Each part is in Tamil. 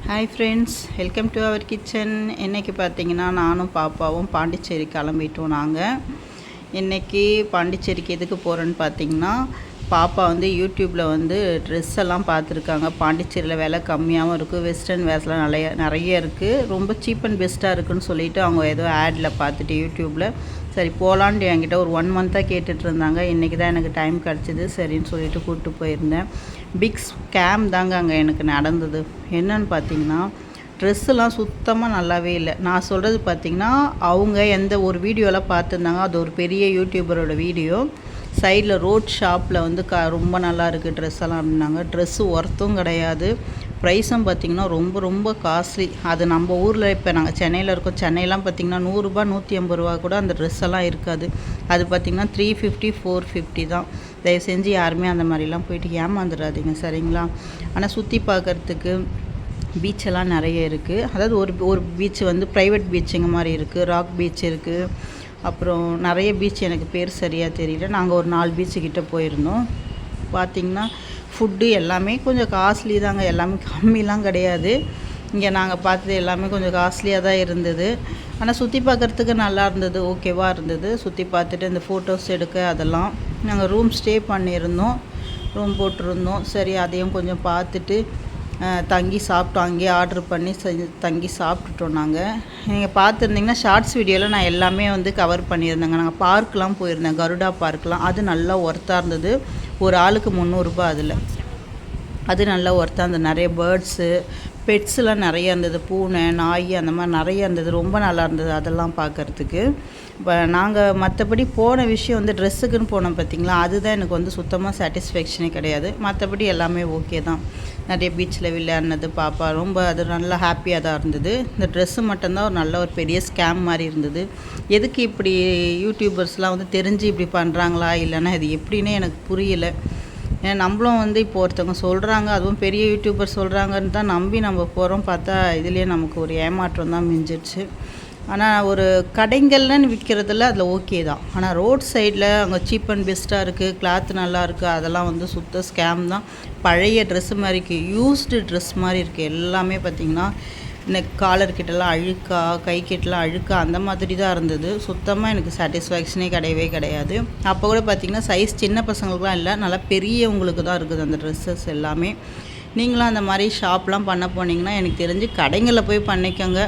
Hi friends welcome to our kitchen இன்றைக்கி பார்த்தீங்கன்னா நானும் பாப்பாவும் பாண்டிச்சேரி கிளம்பிட்டோம் நாங்கள் இன்றைக்கி பாண்டிச்சேரிக்கு எதுக்கு போகிறோன்னு பார்த்தீங்கன்னா பாப்பா வந்து யூடியூப்பில் வந்து ட்ரெஸ் எல்லாம் பார்த்துருக்காங்க. பாண்டிச்சேரியில் விலை கம்மியாகவும் இருக்குது வெஸ்டர்ன் வேர்ஸ்லாம் நிறைய நிறைய இருக்குது ரொம்ப சீப் அண்ட் பெஸ்ட்டாக இருக்குன்னு சொல்லிட்டு அவங்க ஏதோ ஆடில் பார்த்துட்டு யூடியூப்பில் சரி போகலான்ட்டு என்கிட்ட ஒரு ஒன் மந்த்தாக கேட்டுட்டு இருந்தாங்க. இன்றைக்கி தான் எனக்கு டைம் கிடச்சிது. சரின்னு சொல்லிட்டு கூப்பிட்டு போயிருந்தேன். பிக் ஸ்கேம் தாங்க அங்கே எனக்கு நடந்தது. என்னன்னு பார்த்தீங்கன்னா ட்ரெஸ்ஸெல்லாம் சுத்தமாக நல்லாவே இல்லை. நான் சொல்கிறது பார்த்தீங்கன்னா அவங்க எந்த ஒரு வீடியோவில் பார்த்துருந்தாங்க. அது ஒரு பெரிய யூடியூபரோட வீடியோ சைடில் ரோட் ஷாப்பில் வந்து க ரொம்ப நல்லா இருக்குது ட்ரெஸ் எல்லாம் அப்படின்னாங்க. ட்ரெஸ்ஸு ஒர்த்தும் கிடையாது. ப்ரைஸும் பார்த்திங்கன்னா ரொம்ப ரொம்ப காஸ்ட்லி அது நம்ம ஊரில் இப்போ நாங்கள் சென்னையில் இருக்கோம். சென்னையெலாம் பார்த்திங்கன்னா நூறுரூபா நூற்றி ஐம்பது ரூபா கூட அந்த ட்ரெஸ் எல்லாம் இருக்காது. அது பார்த்திங்கன்னா த்ரீ ஃபிஃப்டி ஃபோர் ஃபிஃப்டி தான். தயவு செஞ்சு யாருமே அந்த மாதிரிலாம் போயிட்டு ஏமாந்துடாதீங்க சரிங்களா? ஆனால் சுற்றி பார்க்குறதுக்கு பீச்செல்லாம் நிறைய இருக்குது அதாவது ஒரு ஒரு பீச் வந்து ப்ரைவேட் பீச்சுங்க மாதிரி இருக்குது ராக் பீச் இருக்குது அப்புறம் நிறைய பீச் எனக்கு பேர் சரியாக தெரியல. நாங்கள் ஒரு நாலு பீச்சுக்கிட்ட போயிருந்தோம். பார்த்திங்கன்னா ஃபுட்டு எல்லாமே கொஞ்சம் காஸ்ட்லி தாங்க. எல்லாமே கம்மிலாம் கிடையாது. இங்கே நாங்கள் பார்த்தது எல்லாமே கொஞ்சம் காஸ்ட்லியாக தான் இருந்தது. ஆனால் சுற்றி பார்க்குறதுக்கு நல்லா இருந்தது. ஓகேவாக இருந்தது. சுற்றி பார்த்துட்டு இந்த ஃபோட்டோஸ் எடுக்க அதெல்லாம் நாங்கள் ரூம் ஸ்டே பண்ணியிருந்தோம். ரூம் போட்டிருந்தோம். சரி அதையும் கொஞ்சம் பார்த்துட்டு தங்கி சாப்பிட்டோம் அங்கேயே ஆர்டர் பண்ணி செஞ்சு தங்கி சாப்பிட்டுட்டோம் நாங்கள் நீங்கள் பார்த்துருந்தீங்கன்னா ஷார்ட்ஸ் வீடியோவில் நான் எல்லாமே வந்து கவர் பண்ணியிருந்தேங்க. நாங்கள் பார்க்கெலாம் போயிருந்தேன். கருடா பார்க்கெலாம் அது நல்லா ஒர்த்தாக இருந்தது. ஒரு ஆளுக்கு முந்நூறுரூபா அதில். அது நல்லா ஒர்த்தாக இருந்தது. நிறைய பேர்ட்ஸு பெட்ஸ்லாம் நிறைய இருந்தது பூனை நாய் அந்த மாதிரி நிறைய இருந்தது ரொம்ப நல்லா இருந்தது அதெல்லாம் பார்க்குறதுக்கு. இப்போ நாங்கள் மற்றபடி போன விஷயம் வந்து ட்ரெஸ்ஸுக்குன்னு போனோம் பார்த்திங்களா அதுதான் எனக்கு வந்து சுத்தமாக சாட்டிஸ்ஃபேக்ஷனே கிடையாது. மற்றபடி எல்லாமே ஓகே தான். நிறைய பீச்சில் விளையாடினது பாப்பா ரொம்ப அது நல்லா ஹாப்பியாக தான் இருந்தது. இந்த ட்ரெஸ்ஸு மட்டும்தான் ஒரு நல்ல ஒரு பெரிய ஸ்கேம் மாதிரி இருந்தது. எதுக்கு இப்படி யூடியூபர்ஸ்லாம் வந்து தெரிஞ்சு இப்படி பண்ணுறாங்களா இல்லைன்னா இது எப்படின்னே எனக்கு புரியலை. ஏன்னா நம்மளும் வந்து இப்போ ஒருத்தவங்க சொல்கிறாங்க அதுவும் பெரிய யூடியூபர் சொல்கிறாங்கன்னு தான் நம்பி நம்ம போகிறோம் பார்த்தா இதுலேயே நமக்கு ஒரு ஏமாற்றம் தான் மிஞ்சிடுச்சு. ஆனால் ஒரு கடைங்கள்னு விற்கிறதுல அதில் ஓகே தான். ஆனால் ரோட் சைடில் அங்கே சீப் அண்ட் பெஸ்ட்டாக இருக்குது கிளாத் நல்லா இருக்குது அதெல்லாம் வந்து சுத்த ஸ்கேம் தான். பழைய ட்ரெஸ்ஸு மாதிரி இருக்குது யூஸ்டு ட்ரெஸ் மாதிரி இருக்குது எல்லாமே பார்த்திங்கன்னா நெக் காலர் கிட்டலாம் அழுக்கா கை கிட்டலாம் அழுக்கா அந்த மாதிரி தான் இருந்தது. சுத்தமாக எனக்கு சாட்டிஸ்ஃபேக்ஷனே கிடையவே கிடையாது. அப்போ கூட பார்த்திங்கன்னா சைஸ் சின்ன பசங்களுக்குலாம் இல்லை நல்லா பெரியவங்களுக்கு தான் இருக்குது அந்த ட்ரெஸ்ஸஸ் எல்லாமே. நீங்களும் அந்த மாதிரி ஷாப்லாம் பண்ண போனீங்கன்னா எனக்கு தெரிஞ்சு கடைங்களில் போய் பண்ணிக்கோங்க.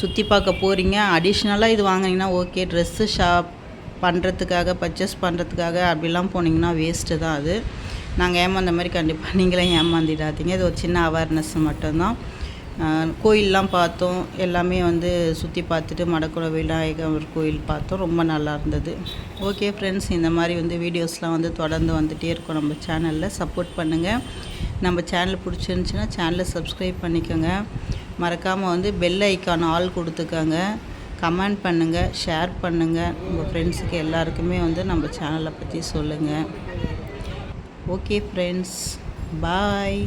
சுற்றி பார்க்க போகிறீங்க அடிஷ்னலாக இது வாங்கினீங்கன்னா ஓகே ட்ரெஸ்ஸு ஷாப் பண்ணுறதுக்காக பர்ச்சேஸ் பண்ணுறதுக்காக அப்படிலாம் போனீங்கன்னா வேஸ்ட்டு தான் அது. நாங்கள் ஏமாந்த மாதிரி கண்டிப்பாக நீங்களே ஏமாந்திடாதீங்க. இது ஒரு சின்ன அவேர்னஸ் மட்டும்தான். கோயிலெலாம் பார்த்தோம். எல்லாமே வந்து சுற்றி பார்த்துட்டு மடக்குள விநாயகர் கோயில் பார்த்தோம். ரொம்ப நல்லா இருந்தது. ஓகே ஃப்ரெண்ட்ஸ் இந்த மாதிரி வந்து வீடியோஸ்லாம் வந்து தொடர்ந்து வந்துகிட்டே இருக்கும் நம்ம சேனலில் சப்போர்ட் பண்ணுங்கள் நம்ம சேனல் பிடிச்சிருந்துச்சின்னா சேனலை சப்ஸ்கிரைப் பண்ணிக்கோங்க. மறக்காமல் வந்து பெல் ஐக்கான் ஆல் கொடுத்துக்கோங்க. கமெண்ட் பண்ணுங்கள் ஷேர் பண்ணுங்கள் உங்கள் ஃப்ரெண்ட்ஸுக்கு எல்லாருக்குமே வந்து நம்ம சேனலை பற்றி சொல்லுங்கள் ஓகே ஃப்ரெண்ட்ஸ் பாய்